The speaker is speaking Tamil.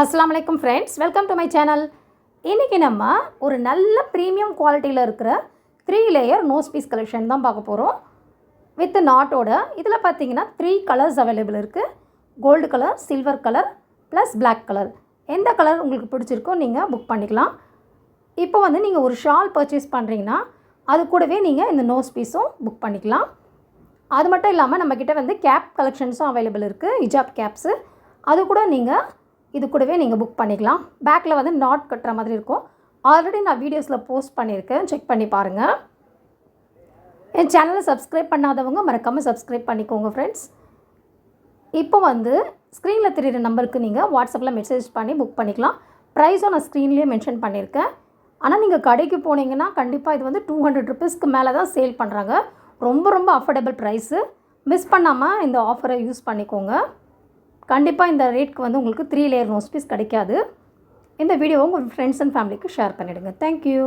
அஸ்லாம் வலைக்கம் friends welcome to my channel இன்றைக்கி நம்ம ஒரு நல்ல ப்ரீமியம் குவாலிட்டியில் இருக்கிற three layer nose piece collection தான் பார்க்க போகிறோம் வித் நாட்டோட இதில் பார்த்தீங்கன்னா த்ரீ கலர்ஸ் அவைலபிள் இருக்குது gold colour silver colour plus black colour எந்த கலர் உங்களுக்கு பிடிச்சிருக்கோ நீங்கள் புக் பண்ணிக்கலாம். இப்போ வந்து நீங்கள் ஒரு ஷால் பர்ச்சேஸ் பண்ணுறீங்கன்னா அது கூடவே நீங்கள் இந்த நோஸ் பீஸும் புக் பண்ணிக்கலாம். அது மட்டும் இல்லாமல் நம்மக்கிட்ட வந்து கேப் கலெக்ஷன்ஸும் அவைலபிள் இருக்குது ஹிஜாப் கேப்ஸு அது கூட நீங்கள் இது கூடவே நீங்கள் புக் பண்ணிக்கலாம். பேக்கில் வந்து நாட் கட்டுற மாதிரி இருக்கும். ஆல்ரெடி நான் வீடியோஸில் போஸ்ட் பண்ணியிருக்கேன். செக் பண்ணி பாருங்கள் என் சேனலை சப்ஸ்கிரைப் பண்ணாதவங்க மறக்காமல் சப்ஸ்கிரைப் பண்ணிக்கோங்க ஃப்ரெண்ட்ஸ் இப்போ வந்து ஸ்க்ரீனில் தெரியுற நம்பருக்கு நீங்கள் வாட்ஸ்அப்பில் மெசேஜ் பண்ணி புக் பண்ணிக்கலாம். ப்ரைஸும் நான் ஸ்க்ரீன்லேயே மென்ஷன் பண்ணியிருக்கேன். ஆனால் நீங்கள் கடைக்கு போனீங்கன்னா கண்டிப்பாக இது வந்து டூ ஹண்ட்ரட் ருபீஸ்க்கு மேலே தான் சேல் பண்ணுறாங்க ரொம்ப ரொம்ப அஃபோர்டபுள் ப்ரைஸு மிஸ் பண்ணாமல் இந்த ஆஃபரை யூஸ் பண்ணிக்கோங்க. கண்டிப்பாக இந்த ரேட்க்கு வந்து உங்களுக்கு த்ரீ லேயர் நோஸ் பீஸ் கிடைக்காது. இந்த வீடியோவை உங்கள் ஃப்ரெண்ட்ஸ் அண்ட் ஃபேமிலிக்கு ஷேர் பண்ணிவிடுங்க தேங்க்யூ